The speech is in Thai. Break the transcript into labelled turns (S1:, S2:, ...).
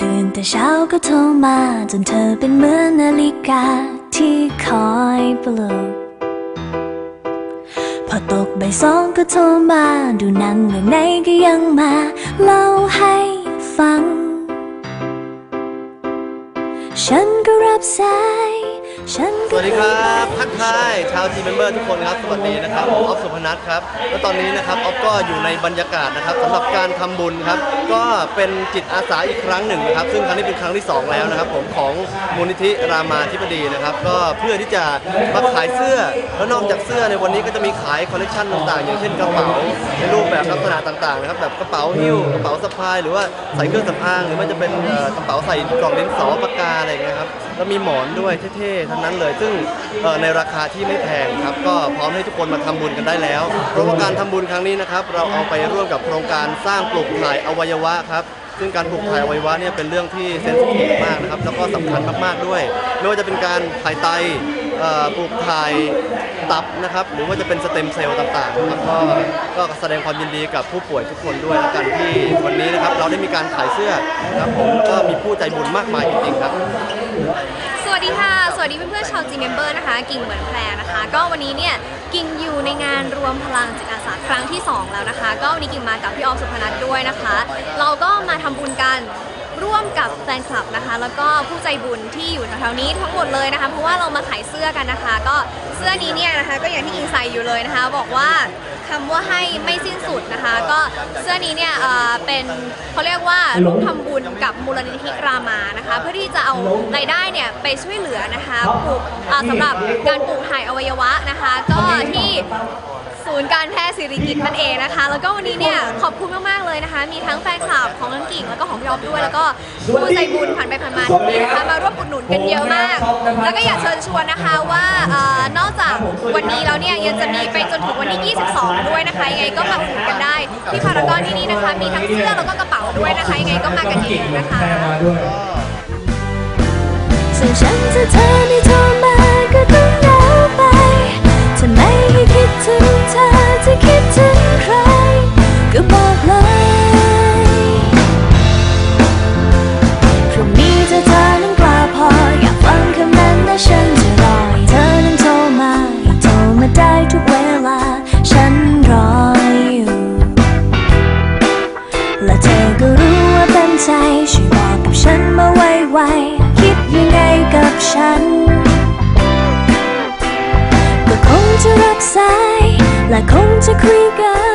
S1: ตื่นแต่เช้าก็โทรมา จนเธอเป็นเหมือนนาฬิกาที่คอยปลุกพอตกบ่ายสองก็โทรมา ดูหนังเรื่องไหนก็ยังมา เล่าให้ฟัง ฉันก็รับสายฉัน
S2: สวัสดีครับทักทายชาวทีมเมมเบอร์ทุกคนครับสวัสดีนะครับผมออฟสุพนัทครับแล้วตอนนี้นะครับออฟก็อยู่ในบรรยากาศนะครับสำหรับการทำบุญครับก็เป็นจิตอาสาอีกครั้งหนึ่งนะครับซึ่งครั้งนี้เป็นครั้งที่ 2 แล้วนะครับ ผมของมูลนิธิรามาธิบดีนะครับก็เพื่อที่จะมาขายเสื้อแล้วนอกจากเสื้อในวันนี้ก็จะมีขายคอลเลกชันต่างๆ อย่างเช่นกระเป๋าในรูปแบบลักษณะต่างๆนะครับแบบกระเป๋าหิ้วกระเป๋าสะพาย หรือว่าใส่เครื่องสำอางหรือว่าจะเป็นกระเป๋าใส่กล่องดินสอปากกาอะไรอย่างเงี้ยครับแล้วมีหมอนด้วยเท่ๆทั้งนั้นเลยซึ่งในราคาที่ไม่แพงครับก็พร้อมให้ทุกคนมาทำบุญกันได้แล้วเพราะว่าการทำบุญครั้งนี้นะครับเราเอาไปร่วมกับโครงการสร้างปลูกถ่ายอวัยวะครับซึ่งการปลูกถ่ายอวัยวะเนี่ยเป็นเรื่องที่เซนซิทีฟมากนะครับแล้วก็สำคัญมากๆด้วย ไม่ว่าจะเป็นการถ่ายไตปลูกถ่ายตับนะครับหรือว่าจะเป็นสเต็มเซลล์ต่างๆนะครับก็ก็แสดงความยินดีกับผู้ป่วยทุกคนด้วยแล้วกันที่วันนี้นะครับเราได้มีการขายเสื้อครับผมก็มีผู้ใจบุญมากมายจริงๆครับ
S3: วัสดีเพื่อนๆชาวจีเมมเบอร์นะคะ กิ่งเหมือนแพรนะคะ ก็วันนี้เนี่ยกิ่งอยู่ในงานรวมพลังจิตอาสาครั้งที่ 2 แล้วนะคะ ก็วันนี้กิ่งมากับพี่ออมสุพนัทด้วยนะคะ เราก็มาทำบุญกันร่วมกับแฟนคลับนะคะ แล้วก็ผู้ใจบุญที่อยู่แถวๆนี้ทั้งหมดเลยนะคะ เพราะว่าเรามาขายเสื้อกันนะคะ ก็เสื้อนี้เนี่ยนะคะ ก็อย่างที่กิ่งใส่อยู่เลยนะคะ บอกว่าคำว่าให้ไม่สิ้นสุด เสื้อนี้เนี่ยเอ่อเป็นเขาเรียกว่าร่วมทำบุญกับมูลนิธิรามานะคะ เพื่อที่จะเอารายได้เนี่ยไปช่วยเหลือนะคะปลูกอ่าสำหรับการปลูกถ่ายอวัยวะนะคะ ก็ที่ศูนย์การแพทย์สิริกิตนั่นเองนะคะ แล้วก็วันนี้เนี่ยขอบคุณมากๆเลยนะคะ มีทั้งแฟนคลับของนังกิ่งแล้วก็ของพี่ออฟด้วย แล้วก็ผู้ใจบุญผ่านไปผ่านมาที่นี่นะคะมาร่วมอุดหนุนกันเยอะมาก แล้วก็อยากเชิญชวนนะคะว่าเอ่อนอกจากวันนี้แล้วเนี่ยยังจะมีไปจนถึงวันที่ 22 ด้วยนะคะยังไงก็มาอุดหนุนกันได้ที่พารากอนที่นี่นะคะมีทั้งเสื้อแล้วก็กระเป๋าด้วยนะคะยังไงก็มากันเยอะๆนะคะ
S1: ส่วนฉันถ้าเธอไม่โท และคงจะคุยกัน